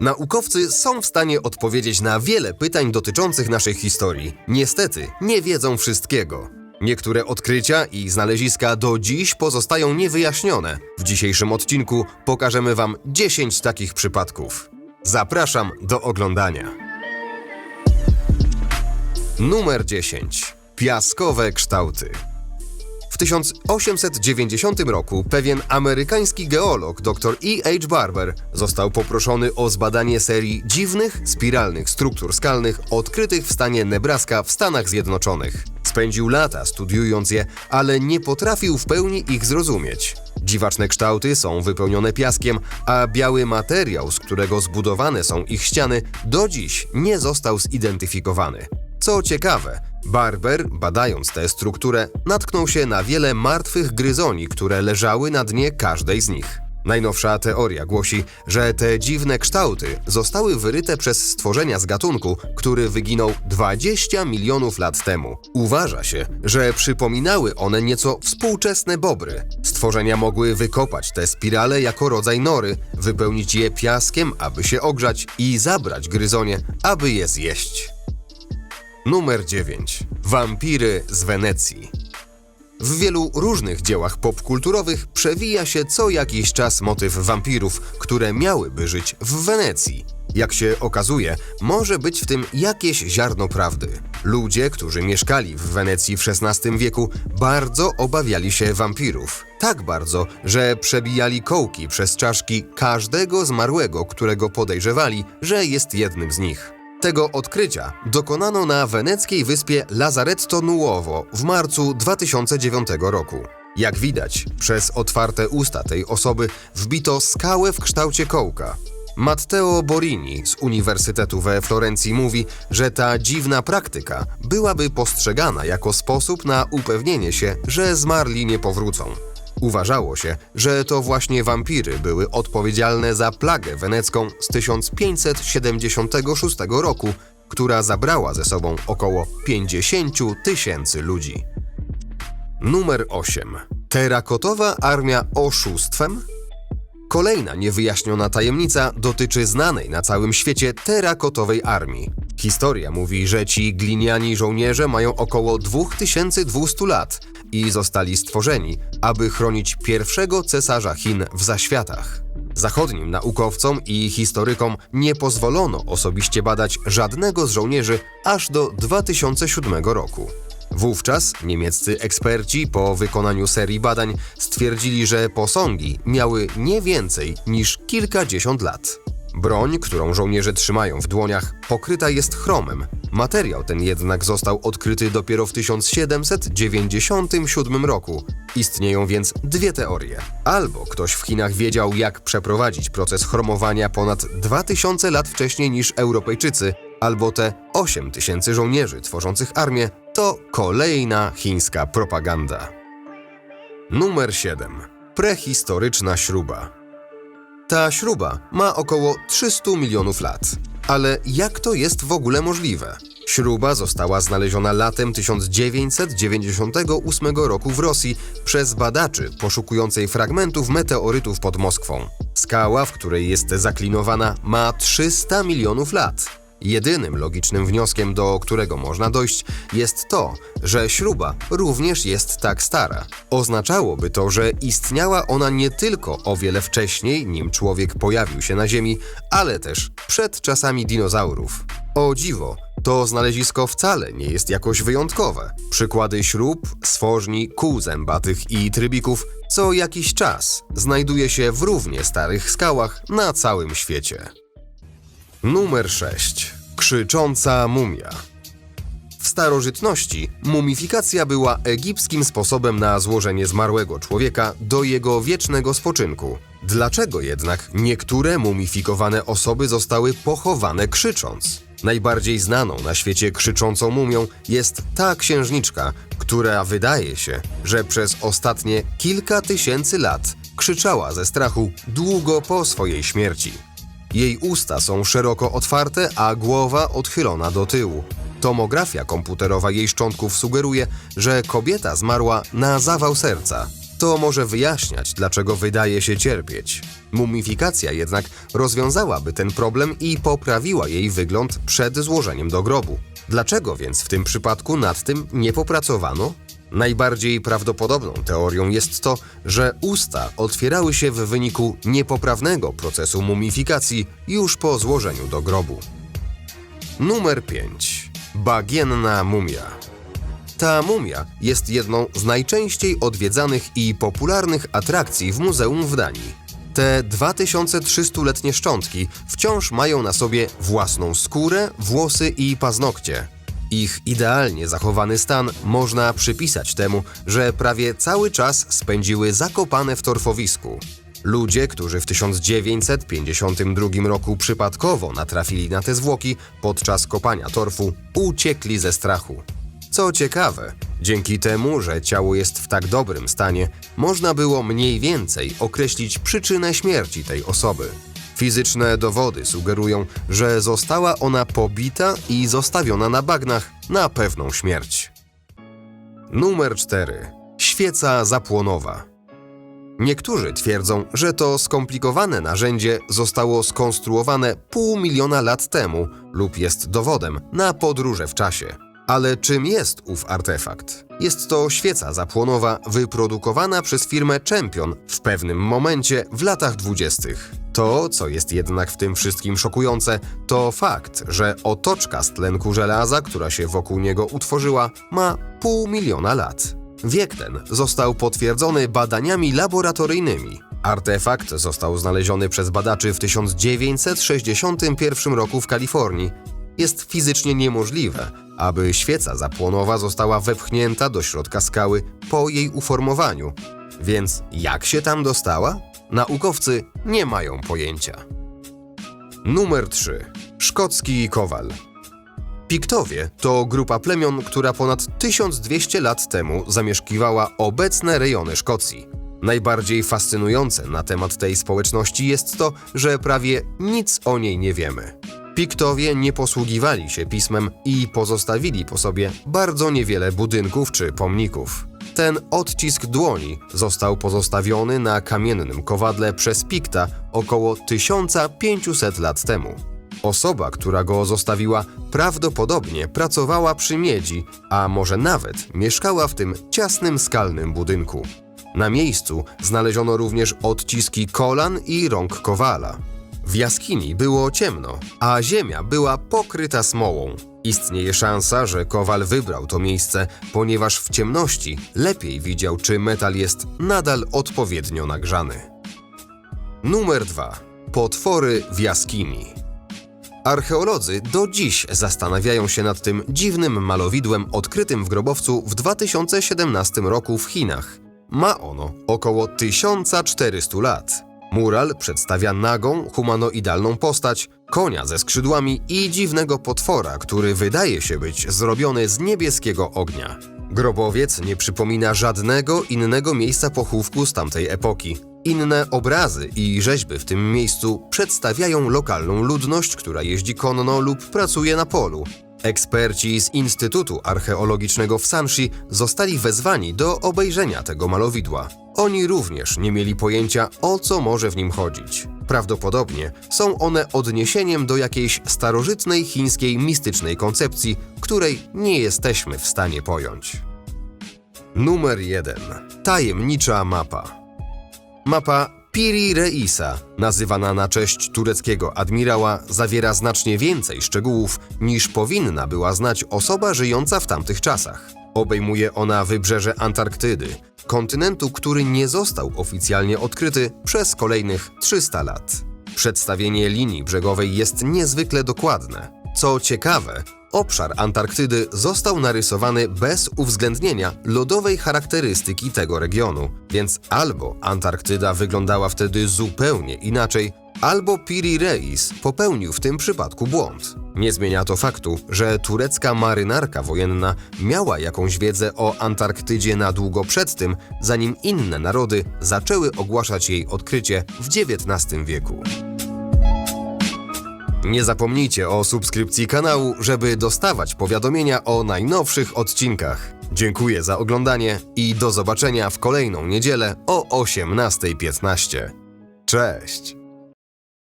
Naukowcy są w stanie odpowiedzieć na wiele pytań dotyczących naszej historii. Niestety, nie wiedzą wszystkiego. Niektóre odkrycia i znaleziska do dziś pozostają niewyjaśnione. W dzisiejszym odcinku pokażemy Wam 10 takich przypadków. Zapraszam do oglądania. Numer 10. Piaskowe kształty. W 1890 roku pewien amerykański geolog dr E. H. Barber został poproszony o zbadanie serii dziwnych, spiralnych struktur skalnych odkrytych w stanie Nebraska w Stanach Zjednoczonych. Spędził lata studiując je, ale nie potrafił w pełni ich zrozumieć. Dziwaczne kształty są wypełnione piaskiem, a biały materiał, z którego zbudowane są ich ściany, do dziś nie został zidentyfikowany. Co ciekawe, Barber, badając tę strukturę, natknął się na wiele martwych gryzoni, które leżały na dnie każdej z nich. Najnowsza teoria głosi, że te dziwne kształty zostały wyryte przez stworzenia z gatunku, który wyginął 20 milionów lat temu. Uważa się, że przypominały one nieco współczesne bobry. Stworzenia mogły wykopać te spirale jako rodzaj nory, wypełnić je piaskiem, aby się ogrzać i zabrać gryzonie, aby je zjeść. Numer 9. Wampiry z Wenecji. W wielu różnych dziełach popkulturowych przewija się co jakiś czas motyw wampirów, które miałyby żyć w Wenecji. Jak się okazuje, może być w tym jakieś ziarno prawdy. Ludzie, którzy mieszkali w Wenecji w XVI wieku, bardzo obawiali się wampirów. Tak bardzo, że przebijali kołki przez czaszki każdego zmarłego, którego podejrzewali, że jest jednym z nich. Tego odkrycia dokonano na weneckiej wyspie Lazaretto Nuovo w marcu 2009 roku. Jak widać, przez otwarte usta tej osoby wbito skałę w kształcie kołka. Matteo Borini z Uniwersytetu we Florencji mówi, że ta dziwna praktyka byłaby postrzegana jako sposób na upewnienie się, że zmarli nie powrócą. Uważało się, że to właśnie wampiry były odpowiedzialne za plagę wenecką z 1576 roku, która zabrała ze sobą około 50 tysięcy ludzi. Numer 8. Terakotowa armia oszustwem? Kolejna niewyjaśniona tajemnica dotyczy znanej na całym świecie terakotowej armii. Historia mówi, że ci gliniani żołnierze mają około 2200 lat i zostali stworzeni, aby chronić pierwszego cesarza Chin w zaświatach. Zachodnim naukowcom i historykom nie pozwolono osobiście badać żadnego z żołnierzy aż do 2007 roku. Wówczas niemieccy eksperci po wykonaniu serii badań stwierdzili, że posągi miały nie więcej niż kilkadziesiąt lat. Broń, którą żołnierze trzymają w dłoniach, pokryta jest chromem. Materiał ten jednak został odkryty dopiero w 1797 roku. Istnieją więc dwie teorie. Albo ktoś w Chinach wiedział, jak przeprowadzić proces chromowania ponad 2000 lat wcześniej niż Europejczycy, albo te 8 tysięcy żołnierzy tworzących armię to kolejna chińska propaganda. Numer 7. Prehistoryczna śruba. Ta śruba ma około 300 milionów lat. Ale jak to jest w ogóle możliwe? Śruba została znaleziona latem 1998 roku w Rosji przez badaczy poszukującej fragmentów meteorytów pod Moskwą. Skała, w której jest zaklinowana, ma 300 milionów lat. Jedynym logicznym wnioskiem, do którego można dojść, jest to, że śruba również jest tak stara. Oznaczałoby to, że istniała ona nie tylko o wiele wcześniej, nim człowiek pojawił się na Ziemi, ale też przed czasami dinozaurów. O dziwo, to znalezisko wcale nie jest jakoś wyjątkowe. Przykłady śrub, stworzni, kół zębatych i trybików co jakiś czas znajduje się w równie starych skałach na całym świecie. Numer 6. Krzycząca mumia. W starożytności mumifikacja była egipskim sposobem na złożenie zmarłego człowieka do jego wiecznego spoczynku. Dlaczego jednak niektóre mumifikowane osoby zostały pochowane krzycząc? Najbardziej znaną na świecie krzyczącą mumią jest ta księżniczka, która wydaje się, że przez ostatnie kilka tysięcy lat krzyczała ze strachu długo po swojej śmierci. Jej usta są szeroko otwarte, a głowa odchylona do tyłu. Tomografia komputerowa jej szczątków sugeruje, że kobieta zmarła na zawał serca. To może wyjaśniać, dlaczego wydaje się cierpieć. Mumifikacja jednak rozwiązałaby ten problem i poprawiła jej wygląd przed złożeniem do grobu. Dlaczego więc w tym przypadku nad tym nie popracowano? Najbardziej prawdopodobną teorią jest to, że usta otwierały się w wyniku niepoprawnego procesu mumifikacji już po złożeniu do grobu. Numer 5. Bagienna mumia. Ta mumia jest jedną z najczęściej odwiedzanych i popularnych atrakcji w muzeum w Danii. Te 2300-letnie szczątki wciąż mają na sobie własną skórę, włosy i paznokcie. Ich idealnie zachowany stan można przypisać temu, że prawie cały czas spędziły zakopane w torfowisku. Ludzie, którzy w 1952 roku przypadkowo natrafili na te zwłoki podczas kopania torfu, uciekli ze strachu. Co ciekawe, dzięki temu, że ciało jest w tak dobrym stanie, można było mniej więcej określić przyczynę śmierci tej osoby. Fizyczne dowody sugerują, że została ona pobita i zostawiona na bagnach na pewną śmierć. Numer 4. Świeca zapłonowa. Niektórzy twierdzą, że to skomplikowane narzędzie zostało skonstruowane pół miliona lat temu lub jest dowodem na podróże w czasie. Ale czym jest ów artefakt? Jest to świeca zapłonowa wyprodukowana przez firmę Champion w pewnym momencie w latach dwudziestych. To, co jest jednak w tym wszystkim szokujące, to fakt, że otoczka z tlenku żelaza, która się wokół niego utworzyła, ma pół miliona lat. Wiek ten został potwierdzony badaniami laboratoryjnymi. Artefakt został znaleziony przez badaczy w 1961 roku w Kalifornii. Jest fizycznie niemożliwe, aby świeca zapłonowa została wepchnięta do środka skały po jej uformowaniu. Więc jak się tam dostała? Naukowcy nie mają pojęcia. Numer 3. Szkocki Kowal. Piktowie to grupa plemion, która ponad 1200 lat temu zamieszkiwała obecne rejony Szkocji. Najbardziej fascynujące na temat tej społeczności jest to, że prawie nic o niej nie wiemy. Piktowie nie posługiwali się pismem i pozostawili po sobie bardzo niewiele budynków czy pomników. Ten odcisk dłoni został pozostawiony na kamiennym kowadle przez Pikta około 1500 lat temu. Osoba, która go zostawiła, prawdopodobnie pracowała przy miedzi, a może nawet mieszkała w tym ciasnym skalnym budynku. Na miejscu znaleziono również odciski kolan i rąk kowala. W jaskini było ciemno, a ziemia była pokryta smołą. Istnieje szansa, że kowal wybrał to miejsce, ponieważ w ciemności lepiej widział, czy metal jest nadal odpowiednio nagrzany. Numer 2. Potwory w jaskini. Archeolodzy do dziś zastanawiają się nad tym dziwnym malowidłem odkrytym w grobowcu w 2017 roku w Chinach. Ma ono około 1400 lat. Mural przedstawia nagą, humanoidalną postać, konia ze skrzydłami i dziwnego potwora, który wydaje się być zrobiony z niebieskiego ognia. Grobowiec nie przypomina żadnego innego miejsca pochówku z tamtej epoki. Inne obrazy i rzeźby w tym miejscu przedstawiają lokalną ludność, która jeździ konno lub pracuje na polu. Eksperci z Instytutu Archeologicznego w Sanshi zostali wezwani do obejrzenia tego malowidła. Oni również nie mieli pojęcia, o co może w nim chodzić. Prawdopodobnie są one odniesieniem do jakiejś starożytnej chińskiej mistycznej koncepcji, której nie jesteśmy w stanie pojąć. Numer 1. Tajemnicza mapa. Mapa Piri Reisa, nazywana na cześć tureckiego admirała, zawiera znacznie więcej szczegółów niż powinna była znać osoba żyjąca w tamtych czasach. Obejmuje ona wybrzeże Antarktydy, kontynentu, który nie został oficjalnie odkryty przez kolejnych 300 lat. Przedstawienie linii brzegowej jest niezwykle dokładne. Co ciekawe, obszar Antarktydy został narysowany bez uwzględnienia lodowej charakterystyki tego regionu, więc albo Antarktyda wyglądała wtedy zupełnie inaczej, albo Piri Reis popełnił w tym przypadku błąd. Nie zmienia to faktu, że turecka marynarka wojenna miała jakąś wiedzę o Antarktydzie na długo przed tym, zanim inne narody zaczęły ogłaszać jej odkrycie w XIX wieku. Nie zapomnijcie o subskrypcji kanału, żeby dostawać powiadomienia o najnowszych odcinkach. Dziękuję za oglądanie i do zobaczenia w kolejną niedzielę o 18.15. Cześć!